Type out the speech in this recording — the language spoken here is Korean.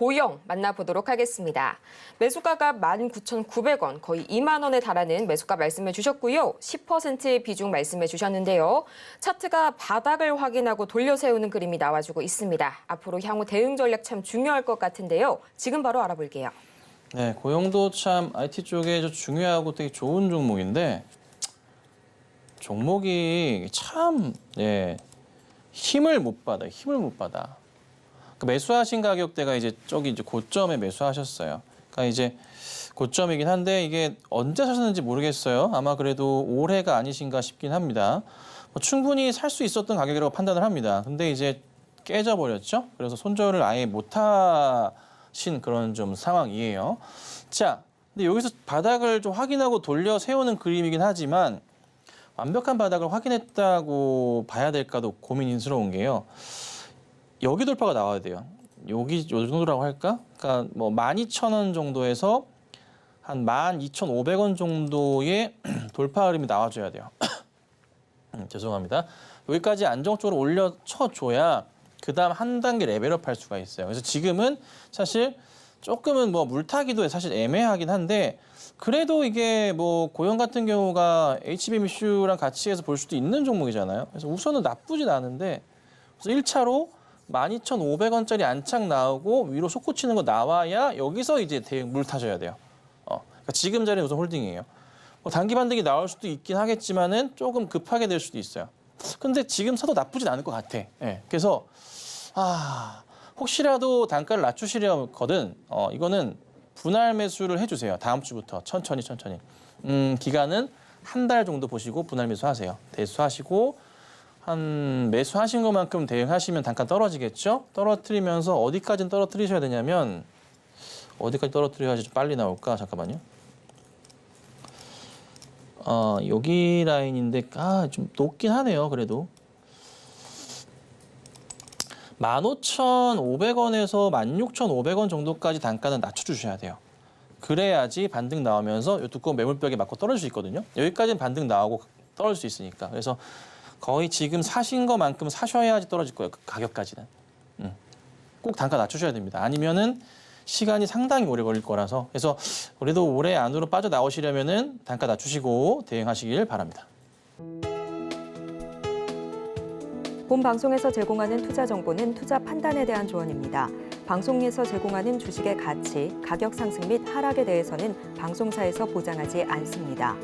고영 만나보도록 하겠습니다. 매수가가 19,900원, 거의 2만 원에 달하는 매수가 말씀해 주셨고요. 10%의 비중 말씀해 주셨는데요. 차트가 바닥을 확인하고 돌려 세우는 그림이 나와주고 있습니다. 앞으로 향후 대응 전략 참 중요할 것 같은데요. 지금 바로 알아볼게요. 네, 고용도 참 IT 쪽에 저 중요하고 되게 좋은 종목인데 종목이 참 예, 힘을 못 받아, 요 힘을 못 받아. 그 매수하신 가격대가 이제 저기 이제 고점에 매수하셨어요. 그러니까 이제 고점이긴 한데 이게 언제 사셨는지 모르겠어요. 아마 그래도 올해가 아니신가 싶긴 합니다. 뭐 충분히 살 수 있었던 가격이라고 판단을 합니다. 근데 이제 깨져 버렸죠. 그래서 손절을 아예 못 하신 그런 좀 상황이에요. 자, 근데 여기서 바닥을 좀 확인하고 돌려 세우는 그림이긴 하지만 완벽한 바닥을 확인했다고 봐야 될까도 고민스러운 게요. 여기 돌파가 나와야 돼요. 여기 요 정도라고 할까? 그러니까 뭐 12,000원 정도에서 한 12,500원 정도의 돌파 흐름이 나와줘야 돼요. 음, 죄송합니다. 여기까지 안정적으로 올려 쳐줘야 그 다음 한 단계 레벨업 할 수가 있어요. 그래서 지금은 사실 조금은 뭐 물타기도 사실 애매하긴 한데 그래도 이게 뭐 고용 같은 경우가 HBMC랑 같이 해서 볼 수도 있는 종목이잖아요. 그래서 우선은 나쁘진 않은데 그래서 1차로 12,500원짜리 안착 나오고 위로 솟구 치는 거 나와야 여기서 이제 대응 물 타줘야 돼요. 어, 그러니까 지금 자리는 우선 홀딩이에요. 뭐 단기 반등이 나올 수도 있긴 하겠지만은 조금 급하게 될 수도 있어요. 근데 지금 사도 나쁘진 않을 것 같아. 예. 그래서 아 혹시라도 단가를 낮추시려거든 어, 이거는 분할 매수를 해주세요. 다음 주부터 천천히 천천히. 음, 기간은 한 달 정도 보시고 분할 매수하세요. 대수하시고 한 매수하신 것만큼 대응하시면 단가 떨어지겠죠? 떨어뜨리면서 어디까지 떨어뜨리셔야 되냐면 어디까지 떨어뜨려야지 좀 빨리 나올까? 잠깐만요. 어, 여기 라인인데 아, 좀 높긴 하네요. 그래도 15,500원에서 16,500원 정도까지 단가는 낮춰주셔야 돼요. 그래야지 반등 나오면서 이 두꺼운 매물벽에 맞고 떨어질 수 있거든요. 여기까지는 반등 나오고 떨어질 수 있으니까. 그래서 거의 지금 사신 것만큼 사셔야지 떨어질 거예요. 그 가격까지는. 음. 꼭 단가 낮추셔야 됩니다. 아니면은 시간이 상당히 오래 걸릴 거라서 그래서 그래도 올해 안으로 빠져 나오시려면은 단가 낮추시고 대응하시길 바랍니다. 본 방송에서 제공하는 투자 정보는 투자 판단에 대한 조언입니다. 방송에서 제공하는 주식의 가치, 가격 상승 및 하락에 대해서는 방송사에서 보장하지 않습니다.